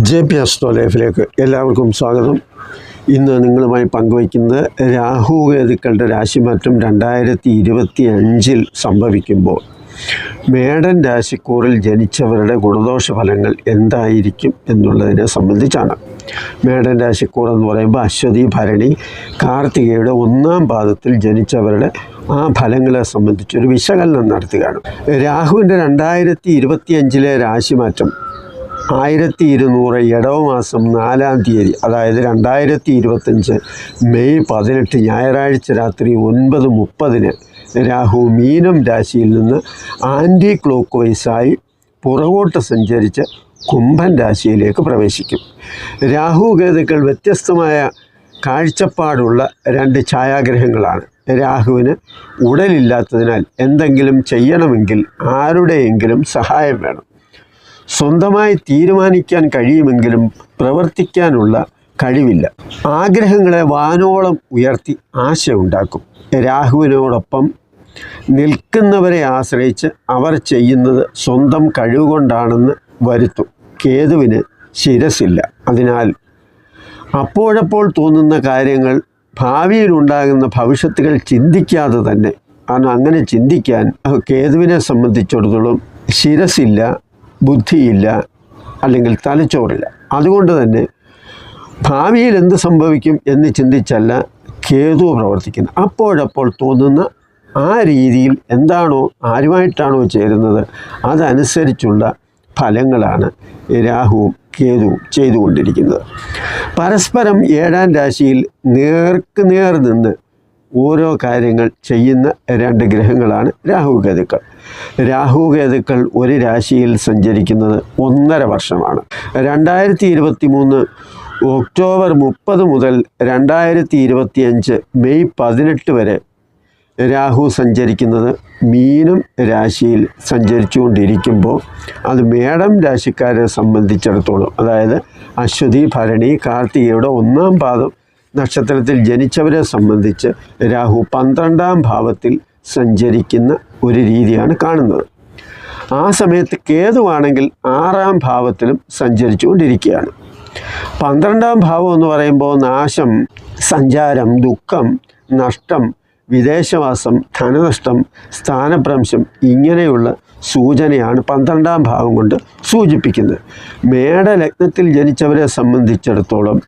J P astro ലൈഫിലേക്ക് എല്ലാവർക്കും സ്വാഗതം. ഇന്ന് നിങ്ങളുമായി പങ്കുവയ്ക്കുന്നത് രാഹു രാശിമാറ്റം രണ്ടായിരത്തി ഇരുപത്തി അഞ്ചിൽ സംഭവിക്കുമ്പോൾ മേടൻ രാശിക്കൂറിൽ ജനിച്ചവരുടെ ഗുണദോഷ ഫലങ്ങൾ എന്തായിരിക്കും എന്നുള്ളതിനെ സംബന്ധിച്ചാണ്. മേടൻ രാശിക്കൂർ എന്ന് പറയുമ്പോൾ അശ്വതി ഭരണി കാർത്തികയുടെ ഒന്നാം പാദത്തിൽ ജനിച്ചവരുടെ ആ ഫലങ്ങളെ സംബന്ധിച്ചൊരു വിശകലനം നടത്തുകയാണ്. രാഹുവിന്റെ രണ്ടായിരത്തി ഇരുപത്തി അഞ്ചിലെ രാശിമാറ്റം ആയിരത്തി ഇരുന്നൂറ് ഇടവമാസം നാലാം തീയതി അതായത് രണ്ടായിരത്തി ഇരുപത്തഞ്ച് മെയ് പതിനെട്ട് ഞായറാഴ്ച രാത്രി ഒൻപത് മുപ്പതിന് രാഹു മീനം രാശിയിൽ നിന്ന് ആന്റി ക്ലോക്ക് വൈസായി പുറകോട്ട് സഞ്ചരിച്ച് കുംഭൻ രാശിയിലേക്ക് പ്രവേശിക്കും. രാഹു കേതുക്കൾ വ്യത്യസ്തമായ കാഴ്ചപ്പാടുള്ള രണ്ട് ഛായാഗ്രഹങ്ങളാണ്. രാഹുവിന് ഉടലില്ലാത്തതിനാൽ എന്തെങ്കിലും ചെയ്യണമെങ്കിൽ ആരുടെയെങ്കിലും സഹായം വേണം. സ്വന്തമായി തീരുമാനിക്കാൻ കഴിയുമെങ്കിലും പ്രവർത്തിക്കാനുള്ള കഴിവില്ല. ആഗ്രഹങ്ങളെ വാനോളം ഉയർത്തി ആശ ഉണ്ടാക്കും രാഹുവിനോടൊപ്പം നിൽക്കുന്നവരെ ആശ്രയിച്ച് അവർ ചെയ്യുന്നത് സ്വന്തം കഴിവുകൊണ്ടാണെന്ന് വരുത്തും. കേതുവിന് ശിരസില്ല അതിനാൽ അപ്പോഴപ്പോൾ തോന്നുന്ന കാര്യങ്ങൾ ഭാവിയിലുണ്ടാകുന്ന ഭവിഷ്യത്തുകൾ ചിന്തിക്കാതെ തന്നെ കാരണം അങ്ങനെ ചിന്തിക്കാൻ കേതുവിനെ സംബന്ധിച്ചിടത്തോളം ശിരസില്ല ബുദ്ധിയില്ല അല്ലെങ്കിൽ തലച്ചോറില്ല. അതുകൊണ്ട് തന്നെ ഭാവിയിൽ എന്ത് സംഭവിക്കും എന്ന് ചിന്തിച്ചല്ല കേതു പ്രവർത്തിക്കുന്നത് അപ്പോഴപ്പോൾ തോന്നുന്ന ആ രീതിയിൽ എന്താണോ ആരുമായിട്ടാണോ ചേരുന്നത് അതനുസരിച്ചുള്ള ഫലങ്ങളാണ് രാഹുവും കേതുവും ചെയ്തുകൊണ്ടിരിക്കുന്നത്. പരസ്പരം ഏഴാം രാശിയിൽ നേർക്ക് നേർ നിന്ന് ഓരോ കാര്യങ്ങൾ ചെയ്യുന്ന രണ്ട് ഗ്രഹങ്ങളാണ് രാഹുകേതുക്കൾ രാഹുകേതുക്കൾ ഒരു രാശിയിൽ സഞ്ചരിക്കുന്നത് ഒന്നര വർഷമാണ്. രണ്ടായിരത്തി ഇരുപത്തി മൂന്ന് ഒക്ടോബർ മുപ്പത് മുതൽ രണ്ടായിരത്തി ഇരുപത്തിയഞ്ച് മെയ് പതിനെട്ട് വരെ രാഹു സഞ്ചരിക്കുന്നത് മീനം രാശിയിൽ സഞ്ചരിച്ചുകൊണ്ടിരിക്കുമ്പോൾ അത് മേടം രാശിക്കാരെ സംബന്ധിച്ചിടത്തോളം അതായത് അശ്വതി ഭരണി കാർത്തികയുടെ ഒന്നാം പാദം നക്ഷത്രത്തിൽ ജനിച്ചവരെ സംബന്ധിച്ച് രാഹു പന്ത്രണ്ടാം ഭാവത്തിൽ സഞ്ചരിക്കുന്ന ഒരു രീതിയാണ് കാണുന്നത്. ആ സമയത്ത് കേതുവാണെങ്കിൽ ആറാം ഭാവത്തിലും സഞ്ചരിച്ചുകൊണ്ടിരിക്കുകയാണ്. പന്ത്രണ്ടാം ഭാവം എന്ന് പറയുമ്പോൾ നാശം സഞ്ചാരം ദുഃഖം നഷ്ടം വിദേശവാസം ധനനഷ്ടം സ്ഥാനഭ്രംശം ഇങ്ങനെയുള്ള സൂചനയാണ് പന്ത്രണ്ടാം ഭാവം കൊണ്ട് സൂചിപ്പിക്കുന്നത്. മേടലഗ്നത്തിൽ ജനിച്ചവരെ സംബന്ധിച്ചിടത്തോളം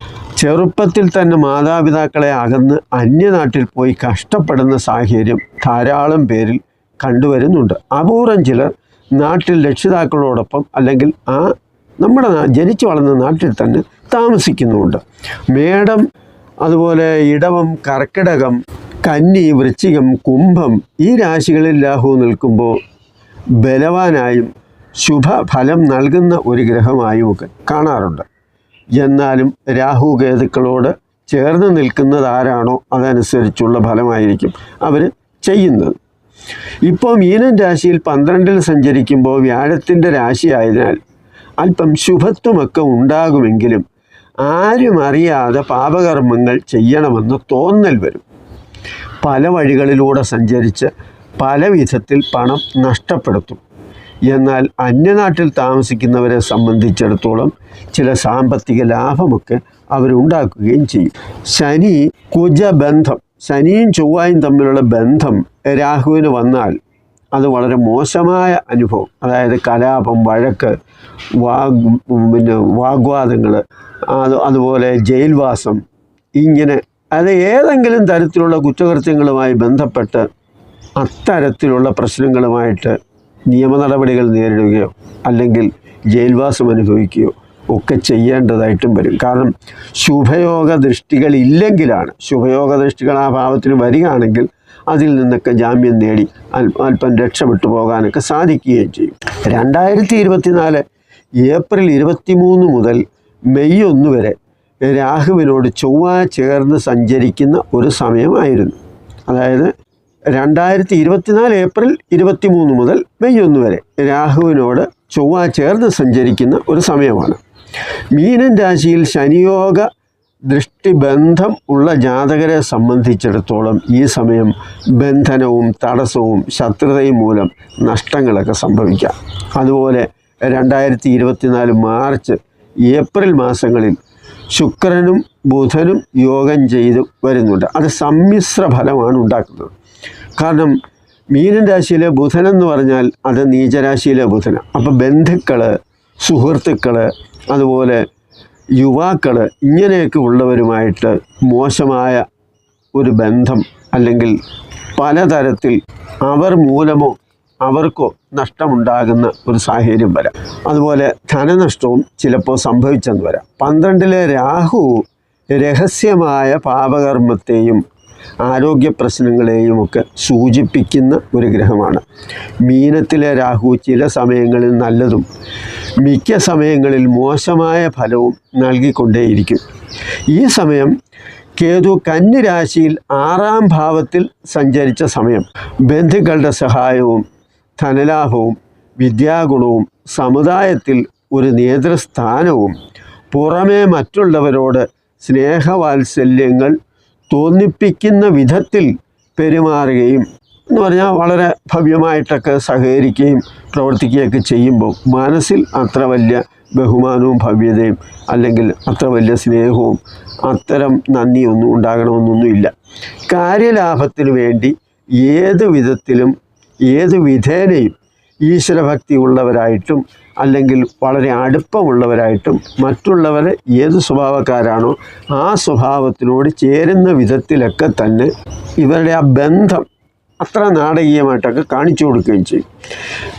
ചെറുപ്പത്തിൽ തന്നെ മാതാപിതാക്കളെ അകന്ന് അന്യനാട്ടിൽ പോയി കഷ്ടപ്പെടുന്ന സാഹചര്യം ധാരാളം പേരിൽ കണ്ടുവരുന്നുണ്ട്. അപൂർവം ചിലർ നാട്ടിൽ രക്ഷിതാക്കളോടൊപ്പം അല്ലെങ്കിൽ ആ നമ്മുടെ ജനിച്ചു വളർന്ന നാട്ടിൽ തന്നെ താമസിക്കുന്നുമുണ്ട്. മേടം അതുപോലെ ഇടവം കർക്കിടകം കന്നി വൃശ്ചികം കുംഭം ഈ രാശികളിൽ രാഹു നിൽക്കുമ്പോൾ ബലവാനായും ശുഭഫലം നൽകുന്ന ഒരു ഗ്രഹമായും ഒക്കെ കാണാറുണ്ട്. എന്നാലും രാഹു കേതുക്കളോട് ചേർന്ന് നിൽക്കുന്നത് ആരാണോ അതനുസരിച്ചുള്ള ഫലമായിരിക്കും അവർ ചെയ്യുന്നത്. ഇപ്പോൾ മീനൻ രാശിയിൽ പന്ത്രണ്ടിൽ സഞ്ചരിക്കുമ്പോൾ വ്യാഴത്തിന്റെ രാശിയായതിനാൽ അല്പം ശുഭത്വമൊക്കെ ഉണ്ടാകുമെങ്കിലും ആരും അറിയാതെ പാപകർമ്മങ്ങൾ ചെയ്യണമെന്ന് തോന്നൽ വരും. പല വഴികളിലൂടെ സഞ്ചരിച്ച് പല വിധത്തിൽ പണം നഷ്ടപ്പെടുത്തും. എന്നാൽ അന്യനാട്ടിൽ താമസിക്കുന്നവരെ സംബന്ധിച്ചിടത്തോളം ചില സാമ്പത്തിക ലാഭമൊക്കെ അവരുണ്ടാക്കുകയും ചെയ്യും. ശനി കുജബന്ധം ശനിയും ചൊവ്വായും തമ്മിലുള്ള ബന്ധം രാഹുവിന് വന്നാൽ അത് വളരെ മോശമായ അനുഭവം. അതായത് കലാപം വഴക്ക് വാഗ് പിന്നെ വാഗ്വാദങ്ങൾ അത് അതുപോലെ ജയിൽവാസം ഇങ്ങനെ അത് ഏതെങ്കിലും തരത്തിലുള്ള കുറ്റകൃത്യങ്ങളുമായി ബന്ധപ്പെട്ട് അത്തരത്തിലുള്ള പ്രശ്നങ്ങളുമായിട്ട് നിയമ നടപടികൾ നേരിടുകയോ അല്ലെങ്കിൽ ജയിൽവാസം അനുഭവിക്കുകയോ ഒക്കെ ചെയ്യേണ്ടതായിട്ടും വരും. കാരണം ശുഭയോഗ ദൃഷ്ടികൾ ഇല്ലെങ്കിലാണ് ശുഭയോഗ ദൃഷ്ടികൾ ആ ഭാവത്തിന് വരികയാണെങ്കിൽ അതിൽ നിന്നൊക്കെ ജാമ്യം നേടി അല്പം രക്ഷപ്പെട്ടു പോകാനൊക്കെ സാധിക്കുകയും ചെയ്യും. രണ്ടായിരത്തി ഇരുപത്തിനാല് ഏപ്രിൽ ഇരുപത്തി മൂന്ന് മുതൽ മെയ് ഒന്ന് വരെ രാഹുവിനോട് ചൊവ്വ ചേർന്ന് സഞ്ചരിക്കുന്ന ഒരു സമയമായിരുന്നു. അതായത് രണ്ടായിരത്തി ഇരുപത്തിനാല് ഏപ്രിൽ ഇരുപത്തി മൂന്ന് മുതൽ മെയ് ഒന്ന് വരെ രാഹുവിനോട് ചൊവ്വ ചേർന്ന് സഞ്ചരിക്കുന്ന ഒരു സമയമാണ്. മീനൻ രാശിയിൽ ശനിയോഗ ദൃഷ്ടിബന്ധം ഉള്ള ജാതകരെ സംബന്ധിച്ചിടത്തോളം ഈ സമയം ബന്ധനവും തടസ്സവും ശത്രുതയും മൂലം നഷ്ടങ്ങളൊക്കെ സംഭവിക്കാം. അതുപോലെ രണ്ടായിരത്തി ഇരുപത്തിനാല് മാർച്ച് ഏപ്രിൽ മാസങ്ങളിൽ ശുക്രനും ബുധനും യോഗം ചെയ്ത് വരുന്നുണ്ട്. അത് സമ്മിശ്ര ഫലമാണ് ഉണ്ടാക്കുന്നത്. കാരണം മീനൻ രാശിയിലെ ബുധൻ എന്ന് പറഞ്ഞാൽ അത് നീചരാശിയിലെ ബുധൻ അപ്പോൾ ബന്ധുക്കൾ സുഹൃത്തുക്കൾ അതുപോലെ യുവാക്കൾ ഇങ്ങനെയൊക്കെ ഉള്ളവരുമായിട്ട് മോശമായ ഒരു ബന്ധം അല്ലെങ്കിൽ പലതരത്തിൽ അവർ മൂലമോ അവർക്കോ നഷ്ടമുണ്ടാകുന്ന ഒരു സാഹചര്യം വരാം. അതുപോലെ ധനനഷ്ടവും ചിലപ്പോൾ സംഭവിച്ചെന്ന് വരാം. പന്ത്രണ്ടിലെ രാഹു രഹസ്യമായ പാപകർമ്മത്തെയും ആരോഗ്യ പ്രശ്നങ്ങളെയും ഒക്കെ സൂചിപ്പിക്കുന്ന ഒരു ഗ്രഹമാണ്. മീനത്തിലെ രാഹു ചില സമയങ്ങളിൽ നല്ലതും മിക്ക സമയങ്ങളിൽ മോശമായ ഫലവും നൽകിക്കൊണ്ടേയിരിക്കും. ഈ സമയം കേതു കന്നി രാശിയിൽ ആറാം ഭാവത്തിൽ സഞ്ചരിച്ച സമയം. ബന്ധുക്കളുടെ സഹായവും ധനലാഭവും വിദ്യാഗുണവും സമുദായത്തിൽ ഒരു നേതൃസ്ഥാനവും പുറമേ മറ്റുള്ളവരോട് സ്നേഹവാത്സല്യങ്ങൾ തോന്നിപ്പിക്കുന്ന വിധത്തിൽ പെരുമാറുകയും എന്ന് പറഞ്ഞാൽ വളരെ ഭവ്യമായിട്ടൊക്കെ സഹകരിക്കുകയും പ്രവർത്തിക്കുകയൊക്കെ ചെയ്യുമ്പോൾ മനസ്സിൽ അത്ര വലിയ ബഹുമാനവും ഭവ്യതയും അല്ലെങ്കിൽ അത്ര വലിയ സ്നേഹവും അത്തരം നന്ദിയൊന്നും ഉണ്ടാകണമെന്നൊന്നുമില്ല. കാര്യലാഭത്തിന് വേണ്ടി ഏത് വിധത്തിലും ഏത് വിധേനയും ഈശ്വരഭക്തി ഉള്ളവരായിട്ടും അല്ലെങ്കിൽ വളരെ അടുപ്പമുള്ളവരായിട്ടും മറ്റുള്ളവരെ ഏത് സ്വഭാവക്കാരാണോ ആ സ്വഭാവത്തിനോട് ചേരുന്ന വിധത്തിലൊക്കെ തന്നെ ഇവരുടെ ആ ബന്ധം അത്ര നാടകീയമായിട്ടൊക്കെ കാണിച്ചു കൊടുക്കുകയും ചെയ്യും.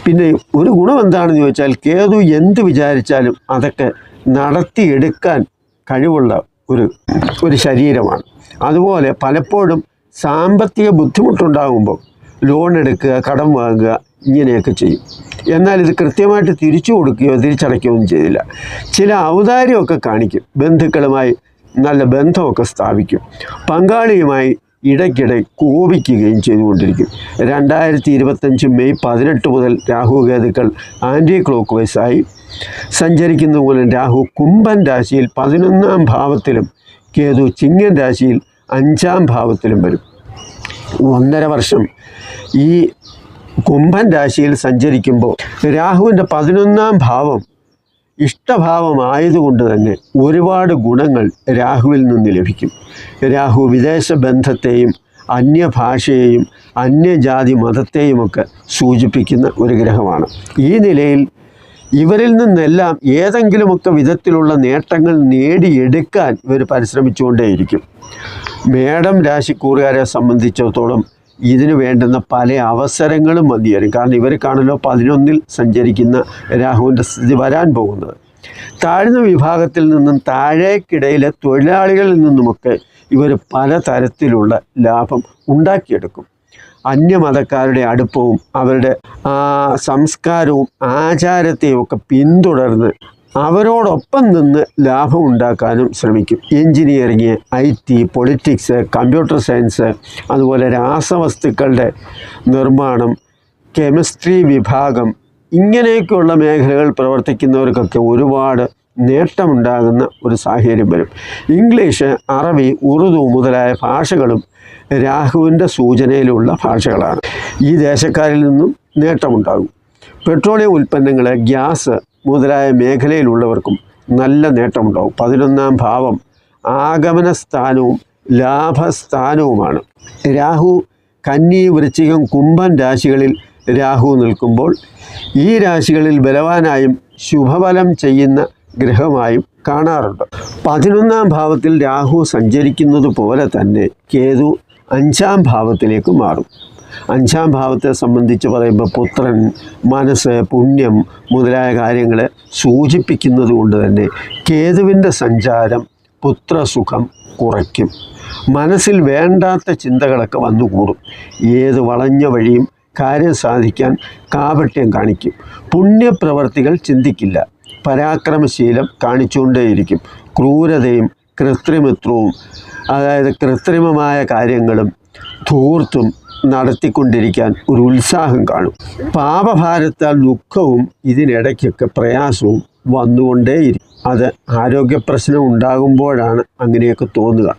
പിന്നെ ഒരു ഗുണം എന്താണെന്ന് ചോദിച്ചാൽ കേതു എന്ത് വിചാരിച്ചാലും അതൊക്കെ നടത്തിയെടുക്കാൻ കഴിവുള്ള ഒരു ഒരു ശരീരമാണ്. അതുപോലെ പലപ്പോഴും സാമ്പത്തിക ബുദ്ധിമുട്ടുണ്ടാകുമ്പോൾ ലോൺ എടുക്കുക കടം വാങ്ങുക ഇങ്ങനെയൊക്കെ ചെയ്യും. എന്നാൽ ഇത് കൃത്യമായിട്ട് തിരിച്ചു കൊടുക്കുകയോ തിരിച്ചടയ്ക്കുകയോ ഒന്നും ചെയ്തില്ല. ചില ഔദാര്യമൊക്കെ കാണിക്കും. ബന്ധുക്കളുമായി നല്ല ബന്ധമൊക്കെ സ്ഥാപിക്കും. പങ്കാളിയുമായി ഇടയ്ക്കിടെ കോപിക്കുകയും ചെയ്തുകൊണ്ടിരിക്കും. രണ്ടായിരത്തി ഇരുപത്തഞ്ച് മെയ് പതിനെട്ട് മുതൽ രാഹു കേതുക്കൾ ആന്റി ക്ലോക്ക് വൈസായി സഞ്ചരിക്കുന്ന മൂലം രാഹു കുംഭൻ രാശിയിൽ പതിനൊന്നാം ഭാവത്തിലും കേതു ചിങ്ങൻ രാശിയിൽ അഞ്ചാം ഭാവത്തിലും വരും. ഒന്നര വർഷം ഈ കുംഭൻ രാശിയിൽ സഞ്ചരിക്കുമ്പോൾ രാഹുവിന്റെ പതിനൊന്നാം ഭാവം ഇഷ്ടഭാവമായതുകൊണ്ട് തന്നെ ഒരുപാട് ഗുണങ്ങൾ രാഹുവിൽ നിന്ന് ലഭിക്കും. രാഹു വിദേശ ബന്ധത്തെയും അന്യഭാഷയെയും അന്യജാതി മതത്തെയുമൊക്കെ സൂചിപ്പിക്കുന്ന ഒരു ഗ്രഹമാണ്. ഈ നിലയിൽ ഇവരിൽ നിന്നെല്ലാം ഏതെങ്കിലുമൊക്കെ വിധത്തിലുള്ള നേട്ടങ്ങൾ നേടിയെടുക്കാൻ ഇവർ പരിശ്രമിച്ചുകൊണ്ടേയിരിക്കും. മേടം രാശിക്കൂറുകാരെ സംബന്ധിച്ചിടത്തോളം ഇതിനു വേണ്ടുന്ന പല അവസരങ്ങളും മതിയേറും കാരണം ഇവർ ഇവർക്കാണല്ലോ പതിനൊന്നിൽ സഞ്ചരിക്കുന്ന രാഹുവിന്റെ സ്ഥിതി വരാൻ പോകുന്നത്. താഴ്ന്ന വിഭാഗത്തിൽ നിന്നും താഴേക്കിടയിലെ തൊഴിലാളികളിൽ നിന്നുമൊക്കെ ഇവർ പല തരത്തിലുള്ള ലാഭം ഉണ്ടാക്കിയെടുക്കും. അന്യമതക്കാരുടെ അടുപ്പവും അവരുടെ സംസ്കാരവും ആചാരത്തെയും ഒക്കെ പിന്തുടർന്ന് അവരോടൊപ്പം നിന്ന് ലാഭം ഉണ്ടാക്കാനും ശ്രമിക്കും. Engineering I T politics computer science അതുപോലെ രാസവസ്തുക്കളുടെ നിർമ്മാണം കെമിസ്ട്രി വിഭാഗം ഇങ്ങനെയൊക്കെയുള്ള മേഖലകൾ പ്രവർത്തിക്കുന്നവർക്കൊക്കെ ഒരുപാട് നേട്ടമുണ്ടാകുന്ന ഒരു സാഹചര്യം വരും. ഇംഗ്ലീഷ് അറബി ഉറുദു മുതലായ ഭാഷകളും രാഹുവിന്റെ സൂചനയിലുള്ള ഭാഷകളാണ്. ഈ ദേശക്കാരിൽ നിന്നും നേട്ടമുണ്ടാകും. പെട്രോളിയം ഉൽപ്പന്നങ്ങൾ ഗ്യാസ് മുതലായ മേഖലയിലുള്ളവർക്കും നല്ല നേട്ടമുണ്ടാവും. പതിനൊന്നാം ഭാവം ആഗമന സ്ഥാനവും ലാഭസ്ഥാനവുമാണ്. രാഹു കന്നി വൃശ്ചികം കുംഭൻ രാശികളിൽ രാഹു നിൽക്കുമ്പോൾ ഈ രാശികളിൽ ബലവാനായും ശുഭഫലം ചെയ്യുന്ന ഗ്രഹമായും കാണാറുണ്ട്. പതിനൊന്നാം ഭാവത്തിൽ രാഹു സഞ്ചരിക്കുന്നത് പോലെ തന്നെ കേതു അഞ്ചാം ഭാവത്തിലേക്ക് മാറും. അഞ്ചാം ഭാവത്തെ സംബന്ധിച്ച് പറയുമ്പോൾ പുത്രൻ മനസ്സ് പുണ്യം മുതലായ കാര്യങ്ങളെ സൂചിപ്പിക്കുന്നത് കൊണ്ട് തന്നെ കേതുവിന്റെ സഞ്ചാരം പുത്രസുഖം കുറയ്ക്കും. മനസ്സിൽ വേണ്ടാത്ത ചിന്തകളൊക്കെ വന്നുകൂടും. ഏത് വളഞ്ഞ വഴിയും കാര്യം സാധിക്കാൻ കാപട്യം കാണിക്കും. പുണ്യപ്രവർത്തികൾ ചിന്തിക്കില്ല. പരാക്രമശീലം കാണിച്ചുകൊണ്ടേയിരിക്കും. ക്രൂരതയും കൃത്രിമത്വവും അതായത് കൃത്രിമമായ കാര്യങ്ങളും ധൂർത്തും നടത്തിക്കൊണ്ടിരിക്കാൻ ഒരു ഉത്സാഹം കാണും. പാപഭാരത്താൽ ദുഃഖവും ഇതിനിടയ്ക്കൊക്കെ പ്രയാസവും വന്നുകൊണ്ടേയിരിക്കും. അത് ആരോഗ്യ പ്രശ്നം ഉണ്ടാകുമ്പോഴാണ് അങ്ങനെയൊക്കെ തോന്നുക.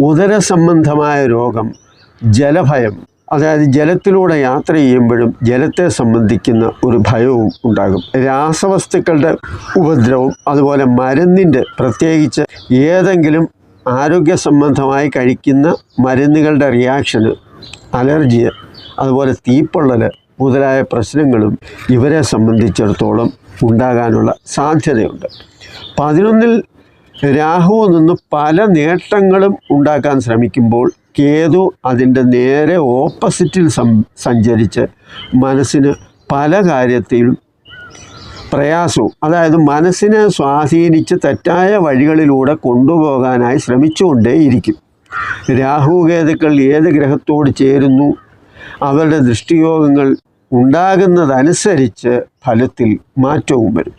ഉദര സംബന്ധമായ രോഗം ജലഭയം അതായത് ജലത്തിലൂടെ യാത്ര ചെയ്യുമ്പോഴും ജലത്തെ സംബന്ധിക്കുന്ന ഒരു ഭയവും ഉണ്ടാകും. രാസവസ്തുക്കളുടെ ഉപദ്രവം അതുപോലെ മരുന്നിന്റെ പ്രത്യേകിച്ച് ഏതെങ്കിലും ആരോഗ്യ സംബന്ധമായി കഴിക്കുന്ന മരുന്നുകളുടെ റിയാക്ഷന് അലർജി അതുപോലെ തീപ്പൊള്ളൽ മുതലായ പ്രശ്നങ്ങളും ഇവരെ സംബന്ധിച്ചിടത്തോളം ഉണ്ടാകാനുള്ള സാധ്യതയുണ്ട്. പതിനൊന്നിൽ രാഹുവിൽ നിന്ന് പല നേട്ടങ്ങളും ഉണ്ടാക്കാൻ ശ്രമിക്കുമ്പോൾ കേതു അതിന്റെ നേരെ ഓപ്പോസിറ്റിൽ സഞ്ചരിച്ച് മനസ്സിന് പല കാര്യത്തിലും പ്രയാസവും അതായത് മനസ്സിനെ സ്വാധീനിച്ച് തെറ്റായ വഴികളിലൂടെ കൊണ്ടുപോകാനായി ശ്രമിച്ചുകൊണ്ടേയിരിക്കും. രാഹു കേതുക്കൾ ഏത് ഗ്രഹത്തോട് ചേരുന്നു? അവരുടെ ദൃഷ്ടിയോഗങ്ങൾ ഉണ്ടാകുന്നതനുസരിച്ച് ഫലത്തിൽ മാറ്റവും വരും.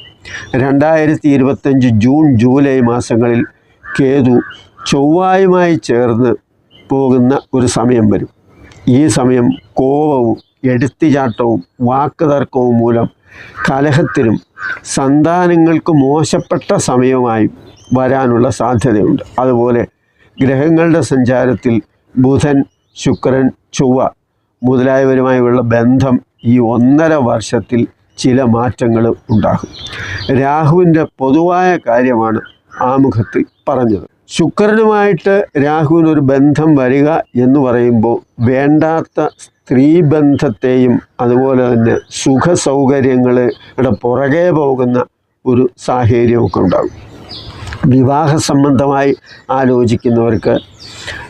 രണ്ടായിരത്തി ഇരുപത്തഞ്ച് ജൂൺ ജൂലൈ മാസങ്ങളിൽ കേതു ചൊവ്വായുമായി ചേർന്ന് പോകുന്ന ഒരു സമയം വരും. ഈ സമയം കോപവും എടുത്തിചാട്ടവും വാക്കുതർക്കവും മൂലം കലഹത്തിനും സന്താനങ്ങൾക്ക് മോശപ്പെട്ട സമയമായും വരാനുള്ള സാധ്യതയുണ്ട്. അതുപോലെ ഗ്രഹങ്ങളുടെ സഞ്ചാരത്തിൽ ബുധൻ ശുക്രൻ ചൊവ്വ മുതലായവരുമായുള്ള ബന്ധം ഈ ഒന്നര വർഷത്തിൽ ചില മാറ്റങ്ങൾ ഉണ്ടാകും. രാഹുവിന്റെ പൊതുവായ കാര്യമാണ് ആമുഖത്തിൽ പറഞ്ഞത്. ശുക്രനുമായിട്ട് രാഹുവിനൊരു ബന്ധം വരിക എന്ന് പറയുമ്പോൾ വേണ്ടാത്ത സ്ത്രീ ബന്ധത്തെയും അതുപോലെ തന്നെ സുഖ സൗകര്യങ്ങളുടെ പുറകെ പോകുന്ന ഒരു സാഹചര്യമൊക്കെ ഉണ്ടാകും. വിവാഹ സംബന്ധമായി ആലോചിക്കുന്നവർക്ക്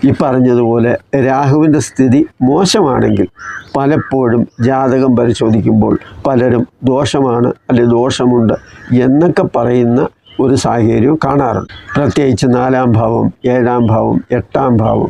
ഈ പറഞ്ഞതുപോലെ രാഹുവിന്റെ സ്ഥിതി മോശമാണെങ്കിൽ പലപ്പോഴും ജാതകം പരിശോധിക്കുമ്പോൾ പലരും ദോഷമാണ് അല്ലെ ദോഷമുണ്ട് എന്നൊക്കെ പറയുന്ന ഒരു സാഹചര്യവും കാണാറുണ്ട്. പ്രത്യേകിച്ച് നാലാം ഭാവം ഏഴാം ഭാവം എട്ടാം ഭാവം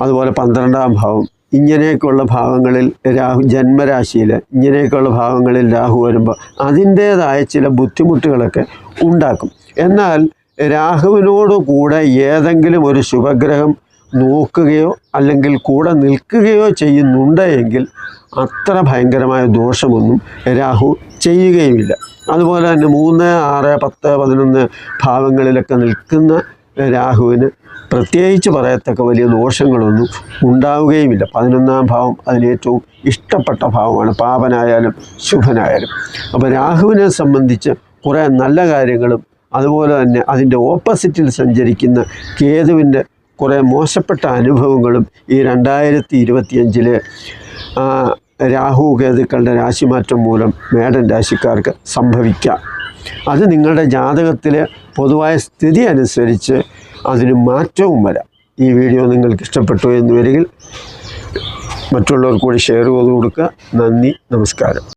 അതുപോലെ പന്ത്രണ്ടാം ഭാവം. ഇങ്ങനെയൊക്കെയുള്ള ഭാവങ്ങളിൽ രാഹു ജന്മരാശിയിൽ ഇങ്ങനെയൊക്കെയുള്ള ഭാവങ്ങളിൽ രാഹു വരുമ്പോൾ അതിന്റേതായ ചില ബുദ്ധിമുട്ടുകളൊക്കെ ഉണ്ടാക്കും. എന്നാൽ രാഹുവിനോട് കൂടെ ഏതെങ്കിലും ഒരു ശുഭഗ്രഹം നോക്കുകയോ അല്ലെങ്കിൽ കൂടെ നിൽക്കുകയോ ചെയ്യുന്നുണ്ട് എങ്കിൽ അത്ര ഭയങ്കരമായ ദോഷമൊന്നും രാഹു ചെയ്യുകയുമില്ല. അതുപോലെ തന്നെ മൂന്ന് ആറ് പത്ത് പതിനൊന്ന് ഭാവങ്ങളിലൊക്കെ നിൽക്കുന്ന രാഹുവിന് പ്രത്യേകിച്ച് പറയത്തക്ക വലിയ ദോഷങ്ങളൊന്നും ഉണ്ടാവുകയുമില്ല. പതിനൊന്നാം ഭാവം അതിനേറ്റവും ഇഷ്ടപ്പെട്ട ഭാവമാണ്. പാപനായാലും ശുഭനായാലും. അപ്പോൾ രാഹുവിനെ സംബന്ധിച്ച് കുറേ നല്ല കാര്യങ്ങളും അതുപോലെ തന്നെ അതിന്റെ ഓപ്പോസിറ്റിൽ സഞ്ചരിക്കുന്ന കേതുവിന്റെ കുറേ മോശപ്പെട്ട അനുഭവങ്ങളും ഈ രണ്ടായിരത്തി ഇരുപത്തിയഞ്ചിലെ രാഹു കേതുക്കളുടെ രാശിമാറ്റം മൂലം മേടൻ രാശിക്കാർക്ക് സംഭവിക്കാം. അത് നിങ്ങളുടെ ജാതകത്തിലെ പൊതുവായ സ്ഥിതി അനുസരിച്ച് അതിന് മാറ്റവും വരാം. ഈ വീഡിയോ നിങ്ങൾക്ക് ഇഷ്ടപ്പെട്ടു എന്ന് വരികിൽ മറ്റുള്ളവർ കൂടി ഷെയർ ചെയ്ത് കൊടുക്കുക. നന്ദി നമസ്കാരം.